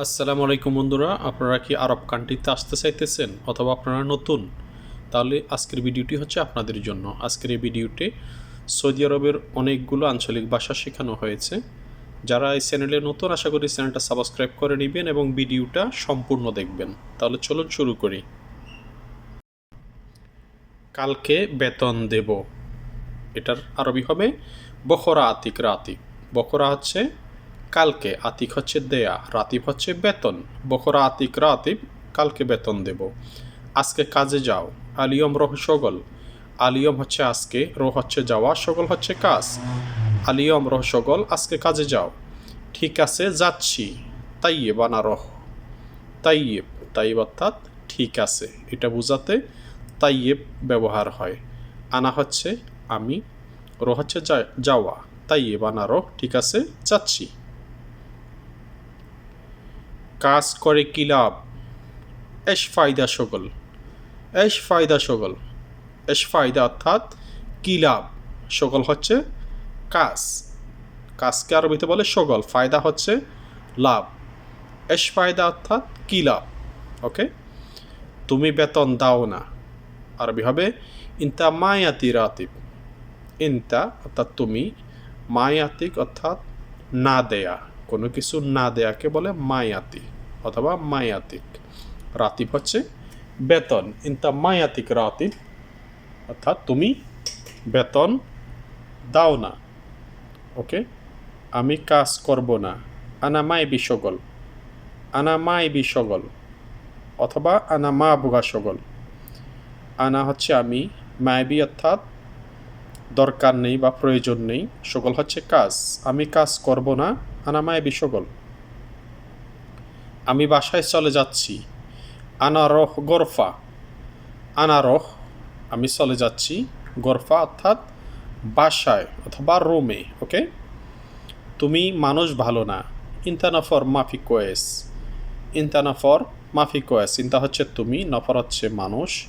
আসসালামু আলাইকুম বন্ধুরা, আপনারা কি আরব কান্ট্রিতে আসতে চাইতেছেন অথবা আপনারা নতুন? তাহলে আজকের ভিডিওটি হচ্ছে আপনাদের জন্য। আজকের এই ভিডিওতে সৌদি আরবের অনেকগুলো আঞ্চলিক ভাষা শেখানো হয়েছে। যারা এই চ্যানেলে নতুন, আশা করি চ্যানেলটা সাবস্ক্রাইব করে নেবেন এবং ভিডিওটা সম্পূর্ণ দেখবেন। তাহলে চলুন শুরু করি। কালকে বেতন দেব। এটার আরবি হবে বখরা আতিক রাতিক। বখরা হচ্ছে কালকে আতিক হচ্ছে দেয়া, রাতিব হচ্ছে বেতন। বখরা আতিক, রাতিব, কালকে বেতন দেব। আজকে কাজে যাও, আলিয়ম রহ সগল। আলিয়ম হচ্ছে আজকে, রোহ হচ্ছে যাওয়া, সগল হচ্ছে কাজ। আলিয়ম, রহ, সগল, আজকে কাজে যাও। ঠিক আছে, যাচ্ছি। তাইয়ে বানা রহ। তাইয়েব তাইব অর্থাৎ ঠিক আছে। এটা বোঝাতে তাইয়েব ব্যবহার হয়। আনা হচ্ছে আমি রো হচ্ছে যাওয়া। তাইয়েব আনা রহ, ঠিক আছে, যাচ্ছি। কাজ করে কি লাভ? এশ ফায়দা সকল এশ ফায়দা সকল এশ ফায়দা অর্থাৎ কি লাভ? সগল হচ্ছে কাজ। কাজকে আরবিতে বলে সকল ফায়দা হচ্ছে লাভ। এশ ফায়দা অর্থাৎ কি লাভ? ওকে? তুমি বেতন দাও না। আরবি হবে ইনতা মায়াতি রাতিব। ইনতা অর্থাৎ তুমি মায়াতিক অর্থাৎ না দেয়া। কোনো কিছু না দেয়াকে বলে মায়াতি অথবা মায়াতিক। রাতিব হচ্ছে বেতন। ইনতা মায়াতিক রাতিব অর্থাৎ তুমি বেতন দাও না। ওকে? আমি কাজ করব না। আনা মাই বিশগল। আনা মাই বিশগল। অথবা আনা মা বুগা সগল। আনা হচ্ছে আমি মায়াবি অর্থাৎ দরকার নেই বা প্রয়োজন নেই সকল হচ্ছে কাজ। আমি কাজ করব না আনা মায়াবি সকল আমি বাসায় চলে যাচ্ছি। আনা রহ গরফা। আনা রহ আমি চলে যাচ্ছি গরফা অর্থাৎ বাসায় অথবা রোমে, ওকে? তুমি মানুষ ভালো না। ইন্তানাফর মাফি কোয়েস। ইন্তানাফর মাফি কোয়েস। ইন্তা হচ্ছে তুমি, নফর হচ্ছে মানুষ।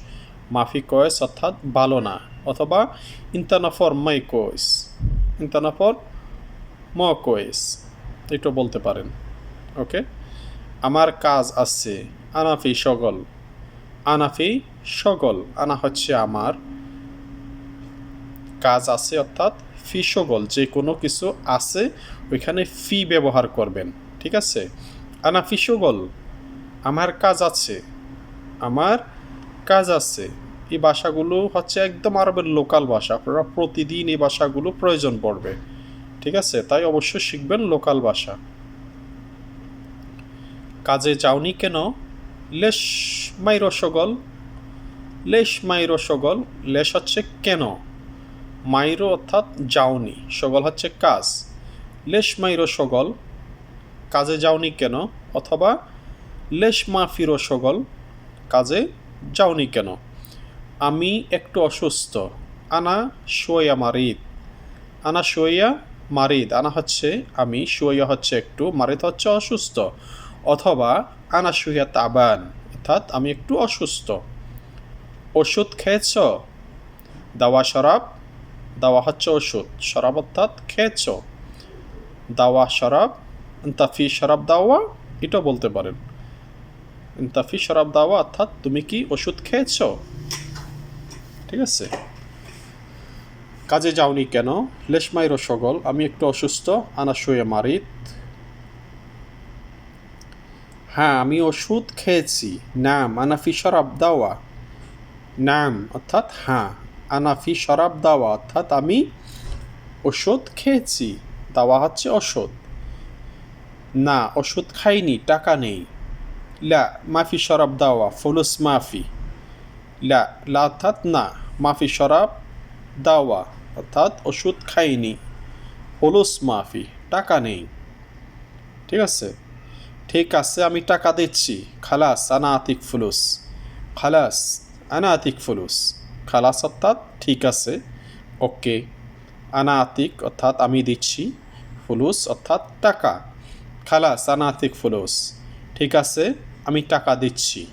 মাফি কোয়েস অর্থাৎ ভালো না, অথবা ইন্তানাফর মাই কোয়েস ইন্তানাফর ম কোয়েস এটা বলতে পারেন। ওকে? আমার কাজ আছে, আনাফি সগল। আনাফি সগল, আনা হচ্ছে আমার। কাজ আছে অর্থাৎ ফি সগল, যে কোনো কিছু আছে, ওইখানে ফি ব্যবহার করবেন, ঠিক আছে? আনাফি সগল, আমার কাজ আছে, আমার কাজ আছে। এই ভাষাগুলো হচ্ছে একদম আরবের লোকাল ভাষা। আপনারা প্রতিদিন এই ভাষাগুলো প্রয়োজন পড়বে। ঠিক আছে? তাই অবশ্যই শিখবেন লোকাল ভাষা। কাজে যাওনি কেন? লেশ মাই রসগল। লেশ মাই রসগল। লেশ হচ্ছে কেন? মাইরো অর্থাৎ যাওনি। সগল হচ্ছে কাজ। লেশ মাইরো সগল কাজে যাওনি কেন? অথবা লেশ মাফিরো সগল কাজে যাওনি কেন? আমি একটু অসুস্থ। আনা শোয়া মারিদ। আনা শোয়া মারিদ। আনা হচ্ছে আমি, শোয়া হচ্ছে একটু, মারিদ হচ্ছে অসুস্থ। অথবা আনা শুয়া তাবান, অর্থাৎ আমি একটু অসুস্থ। ওষুধ খেয়েছ? দাওয়া শরাব? দাওয়া হচ্ছে ওষুধ। শরাব অর্থাৎ খেয়েছ। দাওয়া শরাব, তাফি শরাব দাওয়া, এটা বলতে পারেন। তাফি শরাব দাওয়া অর্থাৎ তুমি কি ওষুধ খেয়েছ? ঠিক আছে. কাজে যাওনি কেন? লেশমাই রসগল, আমি একটু অসুস্থ, আনা শুয়ে মারিত। হ্যাঁ আমি ওষুধ খেয়েছি। নাম আনাফি শরাব দাওয়া। নাম, অর্থাৎ হ্যাঁ আনাফি শরাব দাওয়া, অর্থাৎ আমি ওষুধ খেয়েছি। দাওয়া হচ্ছে ওষুধ। না, ওষুধ খাইনি, টাকা নেই। লা মাফি শরাব দাওয়া ফুলুস মাফি লা লা অর্থাৎ না মাফি শরাব দাওয়া অর্থাৎ ওষুধ খাইনি, ফুলুস মাফি টাকা নেই। ঠিক আছে? ঠিক আছে, আমি টাকা দিচ্ছি। খালাস আনা আতিক ফুলুস। খালাস আনা ফুলুস। খালাস অর্থাৎ ঠিক আছে, ওকে। আনা আতিক অর্থাৎ আমি দিচ্ছি। ফুলুস অর্থাৎ টাকা। খালাস আনা ফুলুস। ঠিক আছে? আমি টাকা দিচ্ছি।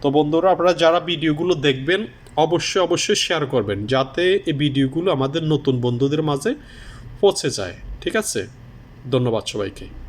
তো বন্ধুরা, আপনারা যারা ভিডিওগুলো দেখবেন, অবশ্যই অবশ্যই শেয়ার করবেন, যাতে এই ভিডিওগুলো আমাদের নতুন বন্ধুদের মাঝে পৌঁছে যায়। ঠিক আছে? ধন্যবাদ সবাইকে।